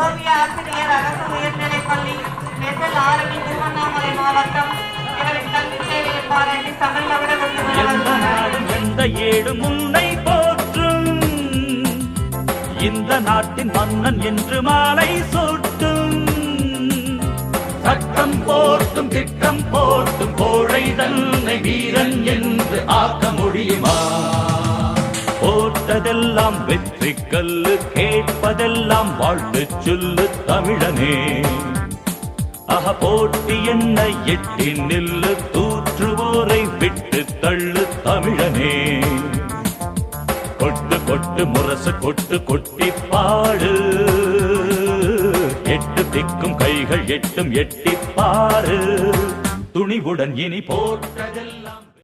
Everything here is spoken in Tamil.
ஓவிய ஆசிரியர் அரசு உயர்நிலைப்பள்ளி நெசல் ஆரணி திருவண்ணாமலை மாவட்டம். இவரின் கல்வி சேவையை பாராட்டி தமிழ் அவர விருது எந்த ஏடு முன்னை போற்றும்? இந்த நாட்டின் மன்னன் என்று மாலை சூட்டும். சட்டம் போர்த்தும் திட்டம் போர்த்தும் கோழை தன்னை வீரன் என்று ஆக்கம் போட்டதெல்லாம் வெற்றி கல்லு கேட்பதெல்லாம் வாழ்த்து சொல்லு தமிழனே. அக போட்டி என்ன எட்டி நில்லு தூற்றுவோரை விட்டு தள்ளு தமிழனே. கொட்டு கொட்டு முரசு கொட்டு கொட்டி பாடு. எட்டு திக்கும் கைகள் எட்டும் எட்டி பாரு துணிவுடன் இனி போட்டதெல்லாம்